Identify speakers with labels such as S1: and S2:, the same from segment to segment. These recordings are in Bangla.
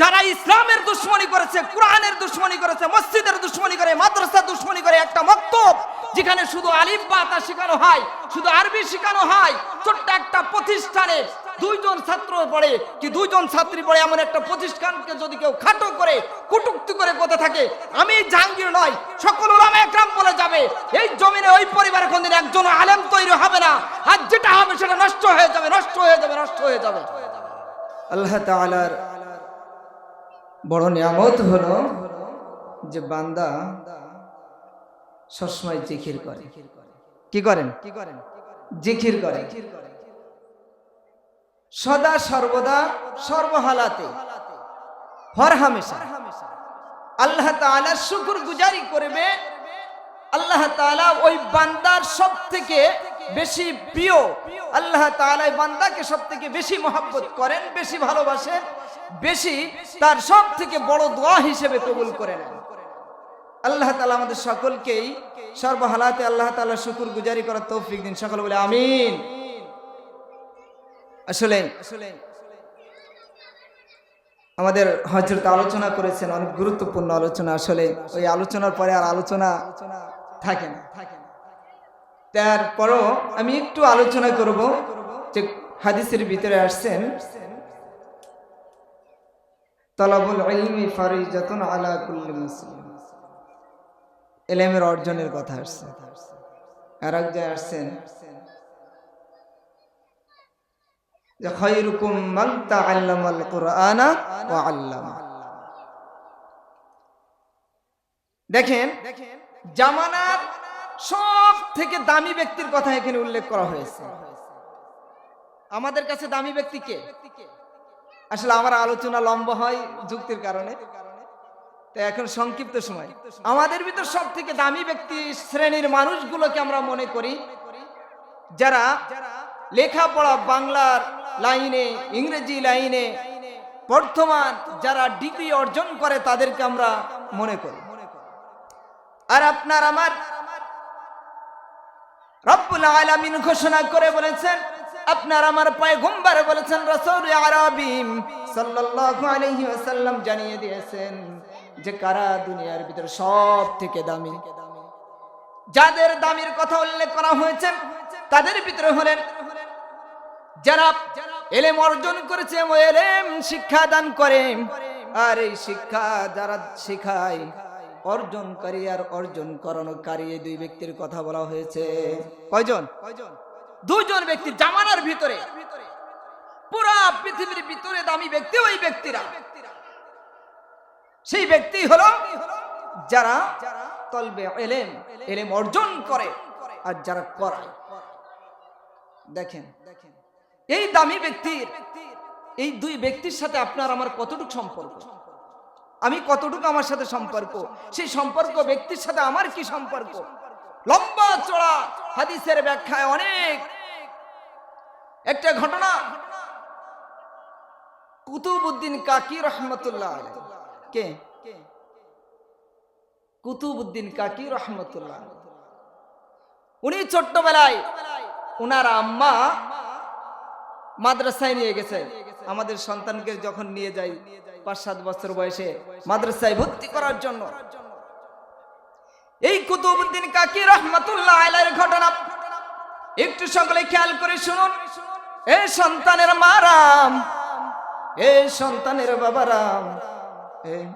S1: যারা ইসলামের দুশ্মনী করেছে, কোরআনের দুশ্মনী করেছে, মসজিদের দুশ্মনী করে মাদ্রাসা দুশ্মনী করে একটা মক্তব যেখানে শুধু আলিফ বা তা শেখানো হয়, শুধু আরবি শেখানো হয়, ছোট্ট একটা প্রতিষ্ঠানে দুইজন ছাত্র পড়ে, কি দুইজন ছাত্রী পড়ে এমন একটা প্রতিষ্ঠানকে যদি কেউ খাটো করে, কুটুক্তি করে কথা থাকে, আমি জাহাঙ্গীর নয়, সকল ওলামা একরাম বলে যাবে, এই জমিনে ওই পরিবারে কোনদিন একজন আলেম তৈরি হবে না, আর যেটা হবে সেটা নষ্ট হয়ে যাবে, নষ্ট হয়ে যাবে, নষ্ট হয়ে যাবে। আল্লাহ তাআলার বড় নিয়ামত হলো যে বান্দা সবসময় জিখির করে। কি করেন? কি করেন জিখির করে। সদা সর্বদা সর্বহালাতে, হর হামেশা। আল্লাহ তাআলার শুকর গুজারি করবে। আল্লাহ তাআলা ওই বান্দার সব থেকে বেশি প্রিয়, আল্লাহ তাআলা ওই বান্দাকে সব থেকে বেশি মহাব্বত করেন, বেশি ভালোবাসেন, বেশি তার সব থেকে বড় দোয়া হিসেবে কবুল করে নেন। আল্লাহ তাআলা আমাদের সকলকেই সর্বহালাতে আল্লাহ তালা শুকুর গুজারি করার তৌফিক দিন। সকল বলে আমিন। আসলে আমাদের হজরত আলোচনা করেছেন, অনেক গুরুত্বপূর্ণ আলোচনা। আসলে ওই আলোচনার পরে আর আলোচনা থাকে না থাকে না। তারপরও আমি একটু আলোচনা করব যে হাদিসের ভিতরে আসছেন, তলাবুল আলা এলেমের অর্জনের কথা আসছে। আর এক আসছেন দেখেন জামানার সব থেকে দামি ব্যক্তির কথা এখানে উল্লেখ করা হয়েছে। আমাদের কাছে দামি ব্যক্তি কে? আসলে আমার আলোচনা লম্বা হয় যুক্তির কারণে। তো এখন সংক্ষিপ্ত সময়। আমাদের ভিতর সব থেকে দামি ব্যক্তি শ্রেণির মানুষগুলোকে আমরা মনে করি, যারা লেখাপড়া বাংলার লাইনে, ইংরেজি লাইনে, বর্তমান যারা ডিগ্রি অর্জন করে তাদেরকে আমরা মনে করি। আর আপনার, আমার রব্বুল আলামিন ঘোষণা করে বলেছেন, আপনার আমার পায়ে পয়গম্বর বলেছেন, রাসূল আরবিম সাল্লাল্লাহু আলাইহি ওয়াসাল্লাম জানিয়ে দিয়েছেন যে, কারা দুনিয়ার ভিতর সব থেকে দামি? যাদের দামির কথা উল্লেখ করা হয়েছে, তাদের ভিতরে হলেন যারা এলেম অর্জন করেছে ও এলেম শিক্ষা দান করে। আর এই শিক্ষা যারা শেখায় অর্জনকারী আর অর্জন করানোকারী এই দুই ব্যক্তির কথা বলা হয়েছে। কয়জন? দুজন ব্যক্তি জামানার ভিতরে। পুরা পৃথিবীর ভিতরে দামি ব্যক্তি ওই ব্যক্তিরা। সেই ব্যক্তি হলো যারা তলবে এলেম এলেম অর্জন করে আর যারা করায়। দেখেন দেখেন, এই দামি ব্যক্তির, এই দুই ব্যক্তির সাথে আপনার আমার কতটুকু সম্পর্ক? আমি কতটুকু আমার সাথে সম্পর্ক? সেই সম্পর্ক ব্যক্তির সাথে আমার কি সম্পর্ক? লম্বা চড়া হাদিসের ব্যাখ্যায় অনেক। একটা ঘটনা। কুতুবুদ্দিন কাকি রহমতুল্লাহ। কে? কুতুবুদ্দিন কাকি রহমতুল্লাহ উনি ছোট্টবেলায় উনার আম্মা মাদ্রাসায় নিয়ে গেছে। আমাদের সন্তানকে যখন নিয়ে যাই পাঁচ সাত বছর বয়সে মাদ্রাসায় ভর্তি করার জন্য। এই কুতুবুদ্দিন কাকি রহমতুল্লাহ আলাইহির ঘটনা। একটু সকলে খেয়াল করে শুনুন। এ সন্তানের মারাম, এ সন্তানের বাবারাম। এ,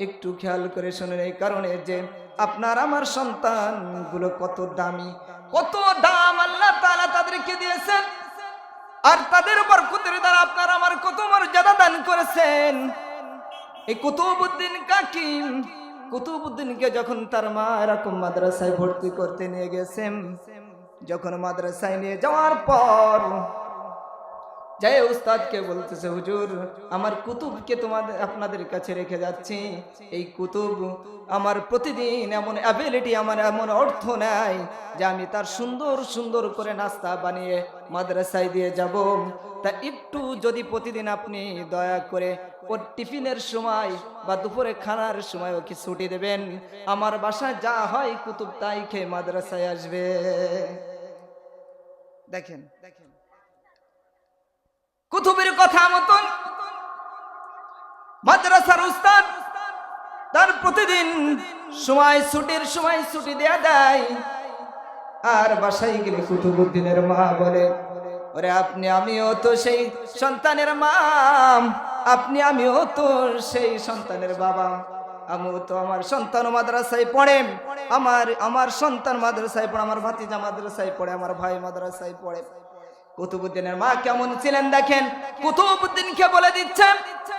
S1: একটু খেয়াল করে শুনুন এই কারণে যে আপনার আমার সন্তানগুলো কত দামি, কত দাম আল্লাহ তাআলা তাদেরকে দিয়েছেন। আর তাদের উপর কুতুর দ্বারা আপনার আমার কত মর্যাদা দান করেছেন। এই কুতুবুদ্দিন কাকিম কুতুবুদ্দিনকে যখন তার মা এরকম মাদ্রাসায় ভর্তি করতে নিয়ে গেছেন, যখন মাদ্রাসায় নিয়ে যাওয়ার পর যাই উস্তাদকে বলতেছে, হুজুর, আমার কুতুবকে তোমাদের, আপনাদের কাছে রেখে যাচ্ছি। এই কুতুব আমার প্রতিদিন এমন অ্যাবিলিটি আমার এমন অর্থ নেয় যে আমি তার সুন্দর সুন্দর করে নাস্তা বানিয়ে মাদ্রাসায় দিয়ে যাব। তা একটু যদি প্রতিদিন আপনি দয়া করে ওর টিফিনের সময় বা দুপুরে খানার সময় ওকে ছুটি দেবেন? আমার বাসায় যা হয় কুতুব তাই খেয়ে মাদ্রাসায় আসবে। দেখেন দেখেন কুতুবের কথা মতন। মাদ্রাসার উস্তাদ তার প্রতিদিন সময় ছুটির সময় ছুটি দেয়া দেয়। আর বাসায় গেলে কুতুবুদ্দিনের মা বলে, ওরে আপনি, আমিও তো সেই সন্তানের মা। আপনি, আমিও তো সেই সন্তানের বাবা। আমিও তো আমার সন্তান মাদ্রাসায় পড়ে আমার আমার সন্তান মাদ্রাসায় পড়ে, আমার ভাতিজা মাদ্রাসায় পড়ে, আমার ভাই মাদ্রাসায় পড়ে। কুতুবুদ্দিনের মা কেমন ছিলেন দেখেন? কুতুবুদ্দিনকে বলে দিচ্ছেন,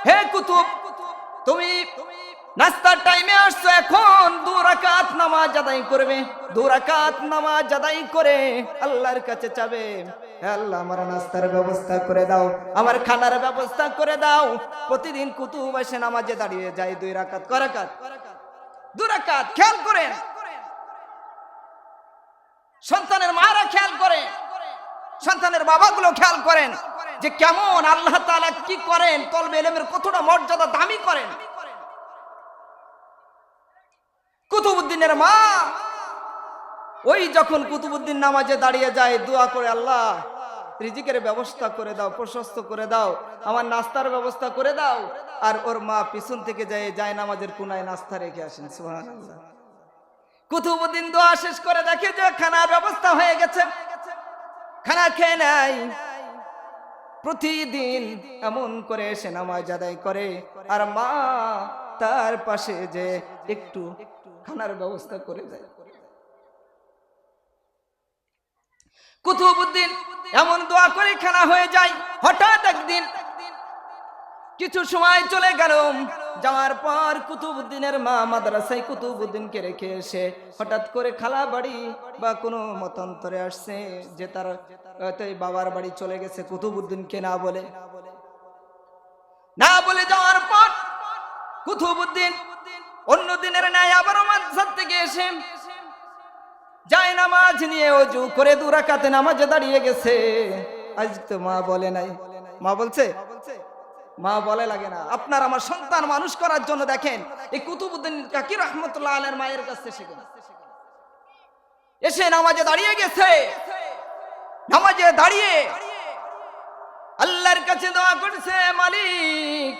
S1: হে কুতুব, তুমি নাস্তার টাইমে আসছো, এখন দু রাকাত নামাজ আদায় করবে। দু রাকাত নামাজ আদায় করে আল্লাহর কাছে হে আল্লাহ, আমার নাস্তার ব্যবস্থা করে দাও, আমার খানার ব্যবস্থা করে দাও। প্রতিদিন কুতুব এসে নামাজে দাঁড়িয়ে যায় দুই রাকাত করাকাত দু রাকাত, খেয়াল করেন। সন্তানের মারা খেয়াল করে সন্তানের বাবাগুলো খেয়াল করেন যে কেমন আল্লাহ তাআলা কি করেন তলবে এলেমের কতটা মর্যাদা, দামি করেন। কুতুবুদ্দিনের মা, ওই যখন কুতুবুদ্দিন নামাজে দাঁড়িয়ে যায়, দোয়া করে, আল্লাহ, রিজিকের ব্যবস্থা করে দাও, প্রশস্ত করে দাও, আমার নাস্তার ব্যবস্থা করে দাও। আর ওর মা পিছন থেকে যায় যায় নামাজের কোনায় নাস্তা রেখে আসেন, সুবহানাল্লাহ। কুতুবুদ্দিন দোয়া শেষ করে দেখে যে খানার ব্যবস্থা হয়ে গেছে। খানা খেয়ে নাই প্রতিদিন এমন করে সে নামাজ আদায় করে। আর মা তার পাশে যে একটু খানার ব্যবস্থা করে দেয়। কুতুবুদ্দিন এমন দোয়া করে খানা হয়ে যায়। হঠাৎ একদিন কিছু সময় চলে গেল। যাওয়ার পর কুতুবুদ্দিনের মা মাদ্রাসায় কুতুবুদ্দিনকে রেখে এসে হঠাৎ করে খালা বাড়ি বা কোনো মতান্তরে আসছে যে তার বাবার বাড়ি চলে গেছে কুতুবুদ্দিনকে না বলে। না বলে যাওয়ার পর কুতুবুদ্দিন অন্য দিনের ন্যায় আবারও মাদ্রাসার থেকে এসে যায় নামাজ নিয়ে অজু করে দুরাকাতে নামাজে দাঁড়িয়ে গেছে। আজ তো মা বলে নাই। মা বলছে মা বলে লাগে না, আপনার আমার সন্তান মানুষ করার জন্য দেখেন, এই কুতুবুদ্দিন কাকি রহমতুল্লাহ আলের মায়ের কাছে শিখেন এসে নামাজে দাঁড়িয়ে গেছে। নামাজে দাঁড়িয়ে আল্লাহর কাছে দোয়া করছে, মালিক,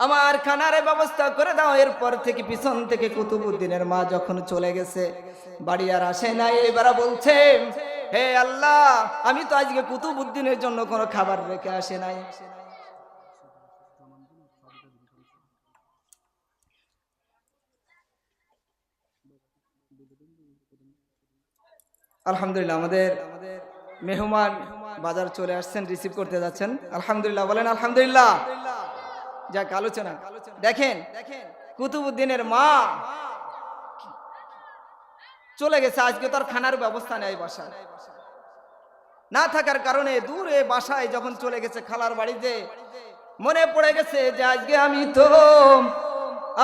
S1: আমার খানার ব্যবস্থা করে দাও, এরপর থেকে পিছন থেকে কুতুবুদ্দিনের মা যখন চলে গেছে, বাড়ি আর আসে নাই, এবার বলছে হে আল্লাহ, আমি তো আজকে কুতুবুদ্দিনের জন্য কোনো খাবার রেখে আসে নাই। আলহামদুলিল্লাহ, আমাদের মেহমান বাজার চলে আসছেন রিসিভ করতে যাচ্ছেন। আলহামদুলিল্লাহ, বলেন আলহামদুলিল্লাহ। যাক, আলোচনা। দেখেন কুতুবুদ্দিনের মা চলে গেছে, আজকে তার খানার ব্যবস্থা নেই বাসায়। না থাকার কারণে দূরে বাসায় যখন চলে গেছে খালার বাড়িতে, মনে পড়ে গেছে যে আজকে আমি তো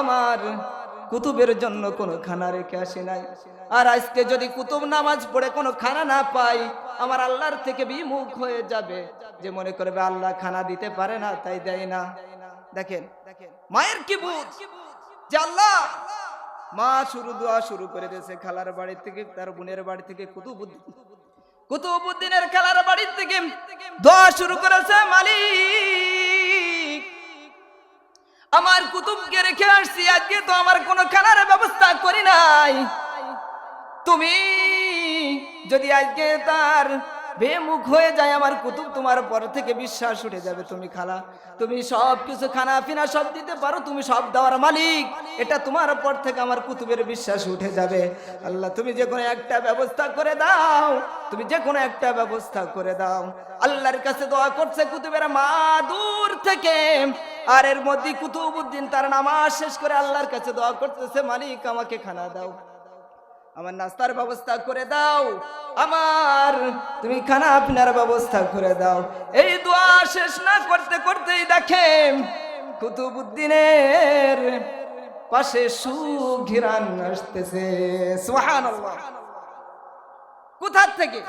S1: আমার কুতুবের জন্য কোনো খানা রেখে আসি নাই। আর আজকে যদি কুতুব নামাজ পড়ে কোনো খানা না পাই, আমার আল্লাহর থেকে বিমুখ হয়ে যাবে যে মনে করবে আল্লাহ খানা দিতে পারে না, তাই দেয় না। দেখেন, মায়ের কি বুঝ? যে আল্লাহ মা শুরু দোয়া শুরু করে দিয়েছে খালার বাড়ি থেকে, তার বোনের বাড়ি থেকে, কুতুবুদ্দিন। কুতুবুদ্দিনের খালার বাড়ি থেকে দোয়া শুরু করেছে মালিক। আমার কুতুবকে রেখে আসছি, আজকে তো আমার কোনো খানার ব্যবস্থা করি নাই। তুমি যদি আজকে তার বেমুখ হয়ে যায় আমার কুতুব, তোমার পর থেকে বিশ্বাস উঠে যাবে তুমি খালা। তুমি সব কিছু খানা পিনা সব দিতে পারো, তুমি সব দেওয়ার মালিক। এটা তোমার পর থেকে আমার কুতুবের বিশ্বাস উঠে যাবে। আল্লাহ, তুমি যে কোনো একটা ব্যবস্থা করে দাও। তুমি যে কোনো একটা ব্যবস্থা করে দাও। আল্লাহর কাছে দোয়া করছে কুতুবের মা দূর থেকে। আর এর মধ্যে কুতুবুদ্দিন তার নামাজ শেষ করে আল্লাহর কাছে দোয়া করতেছে, মালিক আমাকে খানা দাও। আমার নাস্তার ব্যবস্থা করে দাও। আমার, তুমি খানা পিনার ব্যবস্থা করে দাও। এই দোয়া শেষ না করতে করতেই দেখেন কুতুবুদ্দিনের পাশে সুঘিরান আসতেছে। কোথার থেকে?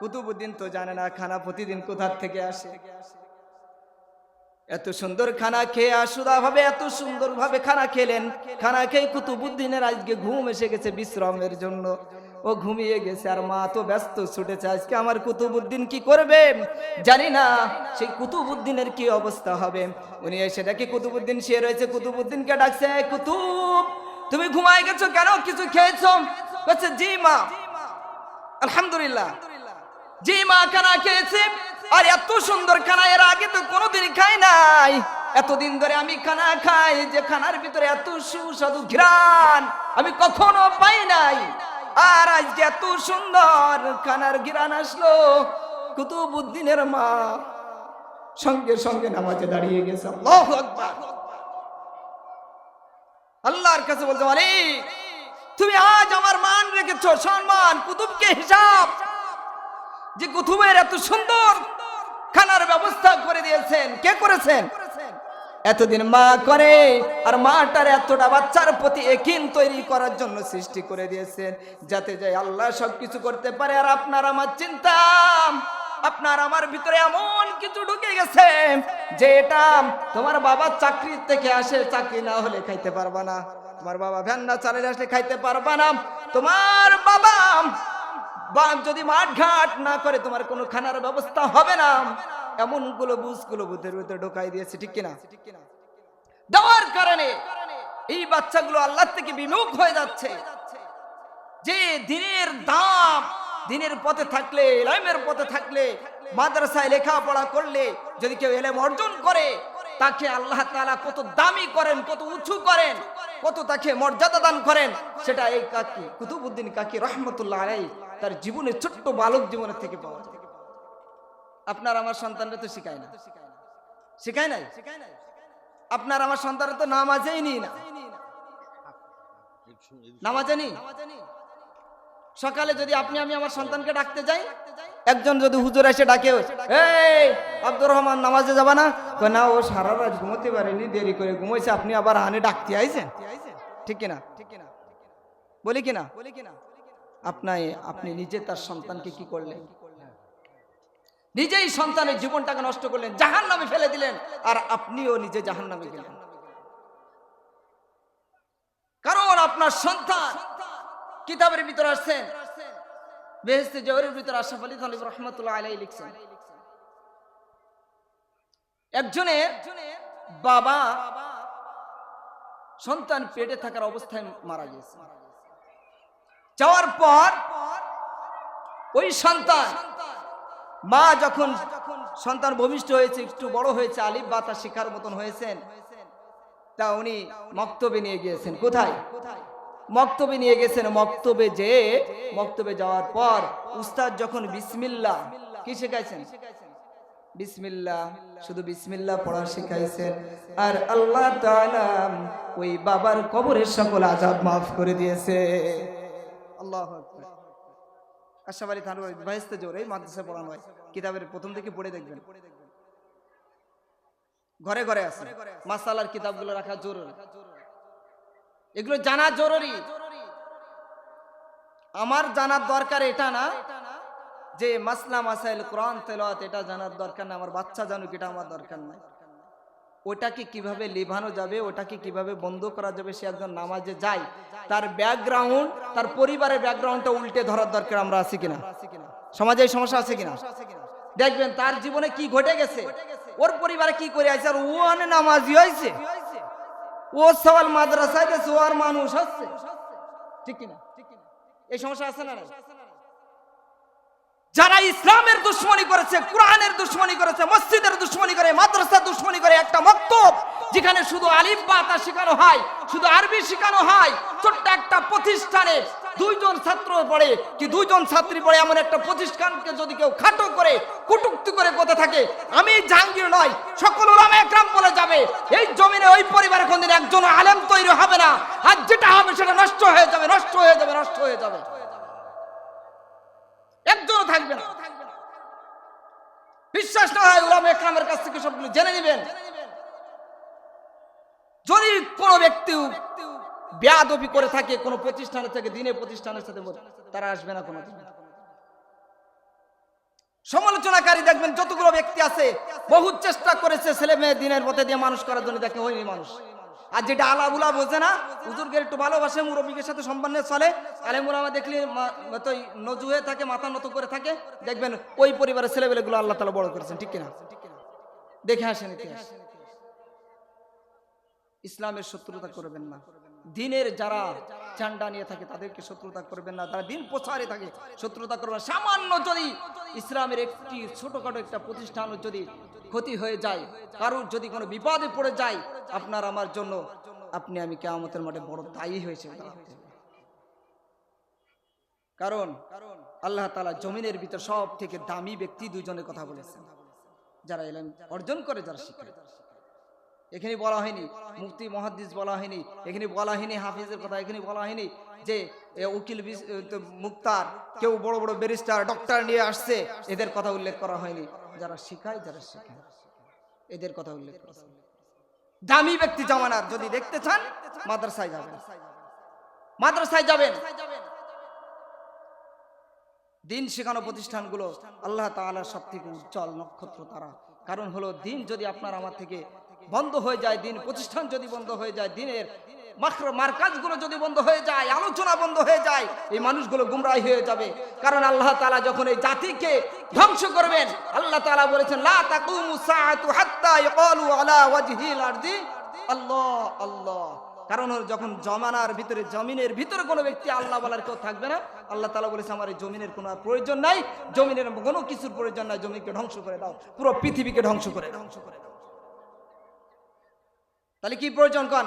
S1: কুতুবুদ্দিন তো জানে না, খানা প্রতিদিন কোথার থেকে আসে? এত সুন্দর খানা খেয়ে আসুদা ভাবে এত সুন্দর ভাবে খানা খেলেন। খানা খেয়ে কুতুবুদ্দিনের আজকে ঘুম এসে গেছে বিশ্রামের জন্য। ও ঘুমিয়ে গেছে আর মা তো ব্যস্ত ছুটেছে। আজকে আমার কুতুবুদ্দিন কি করবে? জানি না। সেই কুতুবুদ্দিনের কি অবস্থা হবে? উনি এসে দেখে কুতুবুদ্দিন শুয়ে রয়েছে। কুতুবুদ্দিনকে ডাকছে কুতুব, তুমি ঘুমায় গেছো কেন? কিছু খেয়েছো? বলছে, জি মা। আলহামদুলিল্লাহ। জি মা, খানা খেয়েছি। আর এত সুন্দর খানা এর আগে তো কোনোদিন খাই নাই। এতদিন ধরে আমি খানা খাই যে খানার ভিতরে এত সুস্বাদু ঘ্রাণ আমি কখনো পাই নাই। আর আজকে এত সুন্দর খানার ঘ্রাণ আসলো। কুতুবুদ্দিনের মা সঙ্গে সঙ্গে নামাজে দাঁড়িয়ে গেছে। আল্লাহর কাছে বলতে পারি তুমি আজ আমার মান রেখেছ, সম্মান, কুতুবকে হিসাব। যে কুতুবের এত সুন্দর খানার ব্যবস্থা করে দিয়েছেন, কে করেছেন? এতদিন মা করে আর মাটার এতটা বাচ্চার প্রতি একিন তৈরি করার জন্য সৃষ্টি করে দিয়েছেন। যাতে যাই আল্লাহ সবকিছু করতে পারে আর আপনার আমার চিন্তা, আপনার আমার ভিতরে এমন কিছু ঢুকে গেছে যে এটা তোমার বাবা চাকরি থেকে আসে, চাকরি না হলে খাইতে পারবা না। তোমার বাবা ভ্যান না চালিয়ে আসলে খাইতে পারবা না। তোমার বাবা যদি মাঠ ঘাট না করে, তোমার কোনো খানার ব্যবস্থা হবে না। এমনগুলো বুঝগুলো বুদ্ধের ভিতরে ঢোকাই দিয়েছে, ঠিক কিনা? দেওয়ার কারণে এই বাচ্চাগুলো আল্লাহ থেকে বিমুখ হয়ে যাচ্ছে। যে দিনের দাম, দিনের পথে থাকলে এলামের পথে থাকলে, মাদ্রাসায় লেখাপড়া করলে, যদি কেউ এলেম অর্জন করে তাকে আল্লাহ তাআলা কত দামি করেন, কত উঁচু করেন, কত তাকে মর্যাদা দান করেন, সেটা এই কাকি কুতুবুদ্দিন কাকি রহমতুল্লাহ আলাই তার জীবনে ছোট্ট বালক জীবনের থেকে পাওয়া যায়। আপনার আমার সন্তানরা তো শিখায় না। শিখায় নাই? আপনার আমার সন্তানরা তো নামাজেই নি না। নামাজে নি সকালে যদি আপনি, আমি আমার সন্তানকে ডাকতে যাই, একজন যদি হুজুর এসে ডাকে আব্দুর রহমান, নামাজে যাবা না? না, ও সারা রাত ঘুমোতে পারেনি, দেরি করে ঘুমাইছে, আপনি আবার আনে ডাকতে আইছেন? ঠিক কিনা? ঠিক কিনা বলি কিনা? বলি কিনা আপনাই, আপনি নিজে তার সন্তানকে কি করলেন? নিজেই সন্তানের জীবনটাকে নষ্ট করলেন জাহান নামে ফেলে দিলেন, আর আপনিও নিজে জাহান নামে গেলেন। কারণ আপনার সন্তান কিতাবের ভিতরে আসছেন? বেহেস্তে জহরের ভিতরে আশরাফ আলী তালিব রহমতুল্লাহ আলাই লিখছেন। একজনের বাবা, সন্তান পেটে থাকার অবস্থায় মারা গেছে যাওয়ার পর ওই সন্তান, মা যখন সন্তান ভূমিষ্ঠ হয়েছে, একটু বড় হয়েছে, আলিফ বা তার শিখার মতন হয়েছেন, তা উনি মক্তবে নিয়ে গিয়েছেন। কোথায় কোথায়? মক্তবে নিয়ে গেছেন, মক্তবে যে, মক্তবে যাওয়ার পর উস্তাদ যখন বিসমিল্লা, কি শেখাইছেন? বিসমিল্লা, শুধু বিসমিল্লা পড়া শেখাইছেন। আর আল্লাহ ওই বাবার কবরের সকল আজাব মাফ করে দিয়েছে। আল্লাহু আশরাফ আলী ভাইস্তে জোরে মাদ্রাসায় পড়ানো হয় কিতাবের প্রথম থেকে পড়ে দেখবেন। ঘরে ঘরে আছে। মাসালার কিতাবগুলো রাখা জরুরি। এগুলো জানা জরুরি। আমার জানার দরকার এটা না যে মাসলা মাসাইল, কোরআন, তেলাওয়াত, এটা জানার দরকার না, আমার বাচ্চা জানুক, এটা আমার দরকার নাই ওটাকে কীভাবে লিভানো যাবে, ওটাকে কীভাবে বন্ধ করা যাবে, সে একজন নামাজে যায়, তার ব্যাকগ্রাউন্ড তার পরিবারের ব্যাকগ্রাউন্ডটা উল্টে ধরার দরকার আমরা আছি কিনা? সমাজে এই সমস্যা আছে কিনা? দেখবেন, তার জীবনে কি ঘটে গেছে? ওর পরিবারে কি করে আছে আর ও আনে নামাজি হয়েছে ও সওয়াল মাদ্রাসায় গেছে ও আর মানুষ হচ্ছে ঠিক কিনা? এই সমস্যা আছে না যারা ইসলামের দুশ্মনী করেছে, কোরআনের দুশ্মনী করেছে, মসজিদের দুশ্মনী করে, মাদ্রাসার দুশ্মনী করে একটা মক্তব, যেখানে শুধু আলিফ বা তা শেখানো হয়, শুধু আরবি শেখানো হয়, ছোট্ট একটা প্রতিষ্ঠানে দুইজন ছাত্র পড়ে, কি দুইজন ছাত্রী পড়ে এমন একটা প্রতিষ্ঠানকে যদি কেউ খাটো করে, কুটুক্তি করে কথা থাকে? আমি জাহাঙ্গীর নয়, সকল ওলামা একরাম বলে যাবে এই জমিনে ওই পরিবারে কোনদিন একজন আলেম তৈরি হবে না আর যেটা হবে সেটা নষ্ট হয়ে যাবে নষ্ট হয়ে যাবে নষ্ট হয়ে যাবে। একজনও থাকবে না। বিশ্বাস না হয় ওলামা একরামের কাছ থেকে সবগুলো জেনে নেবেন। যদি কোনো ব্যক্তি বেয়াদবি করে থাকে, কোনো প্রতিষ্ঠানের থেকে দিনে প্রতিষ্ঠানের সাথে, তারা আসবে না কোনো সমালোচনাকারী দেখবেন, যতগুলো ব্যক্তি আছে বহু চেষ্টা করেছে ছেলে মেয়ে দিনের পথে দিয়ে মানুষ করার জন্য, দেখে হয়নি মানুষ। আর যেটা আলাবুলা বোঝে না হুজুরকে একটু ভালোবাসে মুরব্বীর সাথে সম্মানের চলে। আলেমুলামা দেখলে মা- তো নজু হয়ে থাকে, মাথা নত করে থাকে। দেখবেন ওই পরিবারের ছেলেবেলেগুলো আল্লাহ তালা বড় করেছেন, ঠিক কিনা? দেখে আসেন ইসলামের শত্রুতা করবেন না। দিনের যারা চান্ডা নিয়ে থাকে, তাদেরকে শত্রুতা করবেন না। তারা দিন প্রচারে থাকে, শত্রুতা করবেন। সামান্য যদি ইসলামের একটি ছোটখাটো একটা প্রতিষ্ঠান যদি ক্ষতি হয়ে যায়, কারোর যদি কোনো বিপদে পড়ে যায়, আপনার আমার জন্য আপনি আমি কেয়ামতের মাঠে বড় দায়ী হয়েছে কারণ আল্লাহ তালা জমিনের ভিতর সব থেকে দামি ব্যক্তি দুজনের কথা বলেছেন। যারা এলেন অর্জন করে, যারা শিক্ষা এখানে বলা হয়নি, মুফতি, মহাদ্দিস বলা হয়নি, এখানে বলা হয়নি, হাফিজের কথা এখানে বলা হয়নি যে উকিল মুক্তার, কেউ বড় বড় ব্যারিস্টার, ডক্টর নিয়ে আসছে, এদের কথা উল্লেখ করা হয়নি। যারা শিখায়, যারা শেখায়। এদের কথা উল্লেখ করা দামি ব্যক্তি জামানার যদি দেখতে চান, মাদ্রাসায় যাবেন। মাদ্রাসায় যাবেন। দিন শেখানো প্রতিষ্ঠানগুলো আল্লাহ তাআলার সব থেকে উজ্জ্বল নক্ষত্র তারা। কারণ হলো, দিন যদি আপনার আমার থেকে বন্ধ হয়ে যায়, দিন প্রতিষ্ঠান যদি বন্ধ হয়ে যায়, দিনের মার্কাজগুলো যদি বন্ধ হয়ে যায়, আলোচনা বন্ধ হয়ে যায়, এই মানুষগুলো গুমরাই হয়ে যাবে। কারণ আল্লাহ তাআলা যখন এই জাতিকে ধ্বংস করবেন, আল্লাহ তাআলা বলেছেন কারণ যখন জমানার ভিতরে, জমিনের ভিতরে কোনো ব্যক্তি আল্লাহ বলার কেউ থাকবে না। আল্লাহ তালা বলেছে, আমার এই জমিনের কোনো প্রয়োজন নাই। জমিনের কোনো কিছুর প্রয়োজন নাই। জমিকে ধ্বংস করে দাও। পুরো পৃথিবীকে ধ্বংস করে ধ্বংস করে দাও। তাহলে কি প্রয়োজন কন?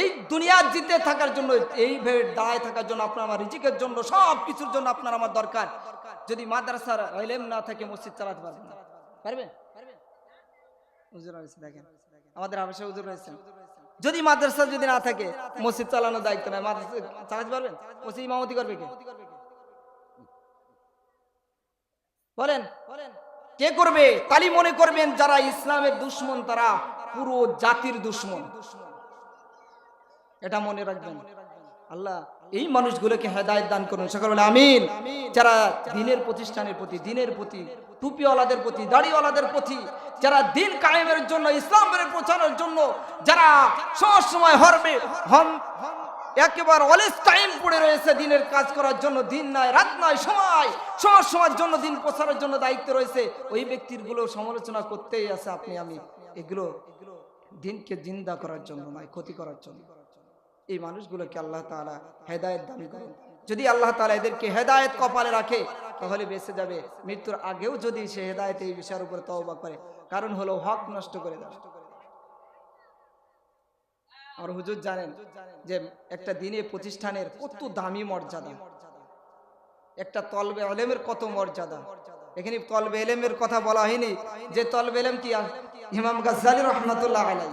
S1: এই দুনিয়ার জিতে থাকার জন্য, এই দায় থাকার জন্য আপনার আমার রিজিকের জন্য সব কিছুর জন্য আপনার আমার দরকার। যদি মাদ্রাসার এলেম না থাকে, মসজিদ চালাতে পারবেন না। পারবেন? দেখেন। আমাদের আবেশে হুজুর রয়েছেন। যদি মাদ্রাসা যদি না থাকে, মসজিদ চালানোর দায়িত্ব নাই। মাদ্রাসা চালাতে পারবেন? মসজিদ ইমামতি করবে কে? বলেন, কে করবে? তালি মনে করবেন যারা ইসলামের দুশ্মন তারা। পুরো জাতির দুশ্মন। এটা মনে রাখবেন। আল্লাহ, এই মানুষগুলোকে হেদায়ত দান করুন। সকল আমিন। যারা দিনের প্রতিষ্ঠানের প্রতি, দিনের প্রতি, টুপিওয়ালাদের প্রতি, দাড়িওয়ালাদের প্রতি, যারা দিন কায়েমের জন্য, ইসলামের প্রচারের জন্য, যারা সব সময় হরবে হম, একেবারে অলস টাইম পড়ে রয়েছে দিনের কাজ করার জন্য, দিন নয় রাত নয় সময় সব সময়ের জন্য, দিন প্রচারের জন্য দায়িত্ব রয়েছে, ওই ব্যক্তিরগুলো সমালোচনা করতেই আছে আপনি, আমি। এগুলো দিনকে জিন্দা করার জন্য নয় ক্ষতি করার জন্য। এই মানুষগুলোকে আল্লাহ তাআলা হেদায়েত দান করেন যদি আল্লাহ তাআলা এদেরকে হেদায়েত কপালে রাখে, তাহলে বেঁচে যাবে। মৃত্যুর আগেও যদি সে হেদায়েত এই বিষয়ের উপরে তওবা করে, কারণ হলো হক নষ্ট করে দেয় আর হুজুর জানেন যে একটা দিনে প্রতিষ্ঠানের কত দামি মর্যাদা। একটা তলবে আলেমের কত মর্যাদা। এখানে তলবে এলেমের কথা বলা হয়নি যে তলবে এলেম কি ইমাম গাজ্জালি রহমতুল্লাহ আলাই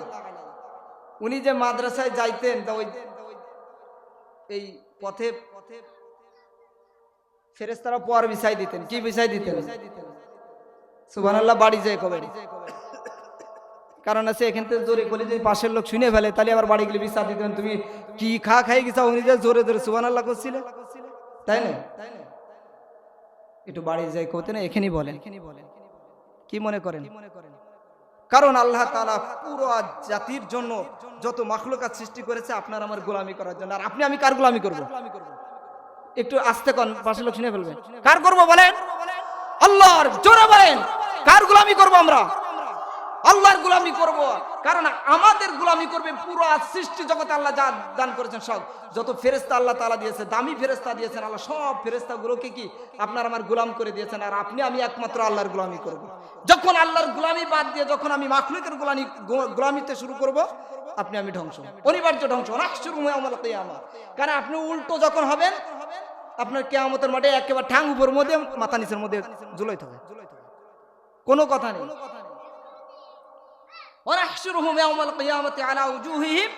S1: উনি যে মাদ্রাসায় যাইতেন তা ওই এই পথে ফেরেস্তারা পর বিছাই দিতেন। কি বিছাই দিতেন? সুবহানাল্লাহ, বাড়ি যায় কারণ আছে এখান থেকে জোরে বলে যদি পাশের লোক শুনে ফেলে, তাহলে আবার বাড়ি গেলে দিতেন। তুমি কি খা খাই গেছা? উনি যে জোরে জোরে সুবহানাল্লাহ করছিলে তাই না? একটু বাড়ি যাই কতে না এখানেই বলেন। কি মনে করেন? কারণ আল্লাহ তালা পুরো জাতির জন্য যত মাখলুকাত সৃষ্টি করেছে আপনার আমার গোলামি করার জন্য। আর আপনি আমি কার গোলামি করব? একটু আস্তে কন পাশে লোক শুনে ফেলবেন কার করব বলেন? আল্লাহর জোরে বলেন। কার গোলামি করব আমরা? আল্লাহর গোলামি করব। কারণ আমাদের গোলামি করবে পুরো সৃষ্টি জগতে আল্লাহ যা দান করেছেন সব। যত ফেরেস্তা আল্লাহ তালা দিয়েছে, দামি ফেরেস্তা দিয়েছেন, আল্লাহ সব ফেরেস্তা গুলোকে কি আপনার আমার গোলাম করে দিয়েছেন, আর আপনি আমি একমাত্র আল্লাহর গোলামি করব। যখন আল্লাহর গোলামি বাদ দিয়ে যখন আমি মাখলুকের গোলামি গোলামিতে শুরু করব, আপনি আমি ধ্বংস অনিবার্য ধ্বংস না শুরু হয়ে আমার আমার কারণ আপনি উল্টো যখন হবেন, আপনার কেয়ামতের মাঠে একেবারে ঠাং মধ্যে, মাথা নিচের মধ্যে ঝুলাই থাকে কোনো কথা নেই। ونحشرهم يوم القيامة على وجوههم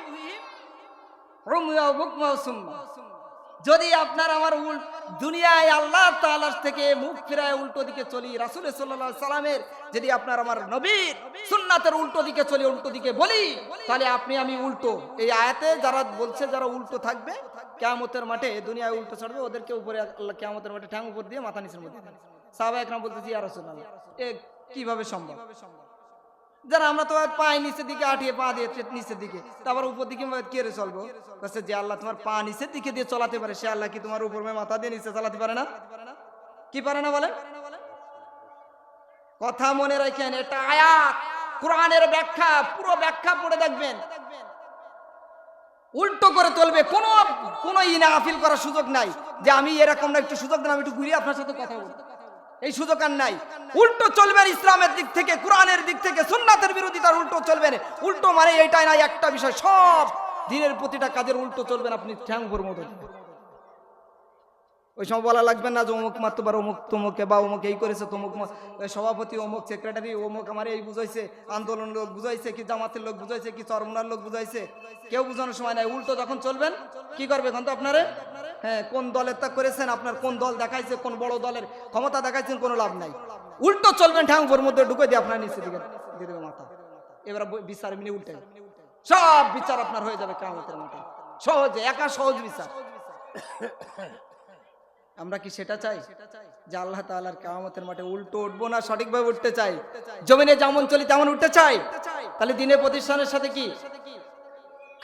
S1: عميا وبكما وسما যদি আপনার আমার উল দুনিয়ায় আল্লাহ তাআলার থেকে মুখ ফিরায় উল্টো দিকে চলি রাসূল সাল্লাল্লাহু আলাইহি সাল্লামের যদি আপনার আমার নবীর সুন্নাতের উল্টো দিকে চলি উল্টো দিকে বলি তাহলে আপনি আমি উল্টো এই আয়াতে যারা বলছে যারা উল্টো থাকবে কিয়ামতের মাঠে দুনিয়ায় উল্টো ছাড়বে ওদেরকে উপরে আল্লাহ কিয়ামতের মাঠে ঠ্যাং উপর দিয়ে মাথা নিচের মধ্যে সাহাবা একরাম বলতেছি ইয়া রাসূলুল্লাহ এ কিভাবে সম্ভব যারা আমরা তো পায়ে নিচের দিকে আটিয়ে পা দিয়ে নিচের দিকে। তারপর উপর দিকে কে রে চলবো? যে আল্লাহ তোমার পা নিচের দিকে দিয়ে চলাতে পারে। সে আল্লাহ কি তোমার উপর মাথা দিয়ে নিচে চালাতে পারে না? কি পারে না বলে? কথা মনে রাখেন, এটা আয়াত। কোরআনের ব্যাখ্যা, পুরো ব্যাখ্যা পড়ে দেখবেন। উল্টো করে তুলবে, কোনো কোনো ইনা আপিল করার সুযোগ নাই। যে আমি এরকম না, একটু সুযোগ দেন, আমি একটু ঘুরিয়ে আপনার সাথে কথা বলব এই সুযোগ আর নাই। উল্টো চলবেন ইসলামের দিক থেকে, কোরআনের দিক থেকে, সুন্নাতের বিরোধিতার উল্টো চলবেন উল্টো মানে এইটাই নাই, একটা বিষয়, সব দিনের প্রতিটা কাজের উল্টো চলবেন আপনি ঠ্যাং ভর মতো। ওই সময় বলা লাগবে না যে অমুক মাত্রবার অমুক তমুকে বা অমুক এই করেছে, তমুক সভাপতি, অমুক সেক্রেটারি অমুক আমার এই বুঝাইছে, আন্দোলন লোক বুঝাইছে, কি জামাতের লোক বুঝাইছে, কি চরমনার লোক বুঝাইছে, কেউ বুঝানোর সময় নাই। উল্টো যখন চলবেন, কি করবে এখন তো আপনারে? হ্যাঁ কোন দলের তা করেছেন, আপনার কোন দল দেখাইছে, কোন বড় দলের ক্ষমতা দেখাইছেন, কোনো লাভ নাই। উল্টো চলবেন ঠ্যাঙ্গোর মধ্যে ঢুকে দিয়ে আপনার নিচে দিকে দিয়ে মাথা। এবার বিচার এমনি উল্টে। সব বিচার আপনার হয়ে যাবে কেমতের মাঠে। সহজে, একা সহজ বিচার। আমরা কি সেটা চাই? যে আল্লাহ তাআলার কামতের মাঠে উল্টো উঠবো না, সঠিকভাবে উঠতে চাই? জমিনে যেমন চলি, তেমন উঠতে চাই? তাহলে দিনের প্রতিষ্ঠানের সাথে কি?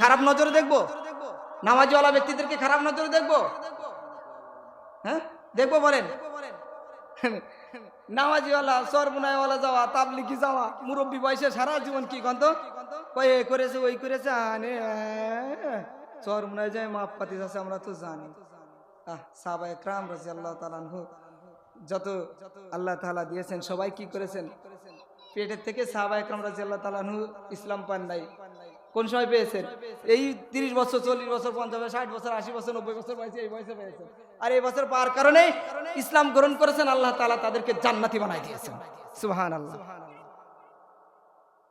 S1: খারাপ নজরে দেখব? নামাজিওয়ালা ব্যক্তিদেরকে খারাপ নজরে দেখব? হ্যাঁ? দেখব বলেন? নামাজিওয়ালা সরবনাইওয়ালা যাওয়া তাবলিকি যাওয়া, মুরব্বী বয়সে সারা জীবন কি গন্ত করেছে, ওই করেছে, আনে সরবনাই যায় মাপ পাতি আছে, আমরা তো জানি। যত আল্লাহ তাআলা দিয়েছেন, সবাই কি করেছেন? পেটের থেকে ইসলাম পান নাই। কোন সময় পেয়েছেন? এই তিরিশ বছর, চল্লিশ বছর, পঞ্চাশ ষাট বছর, আশি বছর, নব্বই বছর বয়সে এই বয়সে পেয়েছেন। আর এই বছর পাওয়ার কারণে ইসলাম গ্রহণ করেছেন, আল্লাহ তাআলা তাদেরকে জান্নাতি বানাই দিয়েছেন। সুবহান আল্লাহ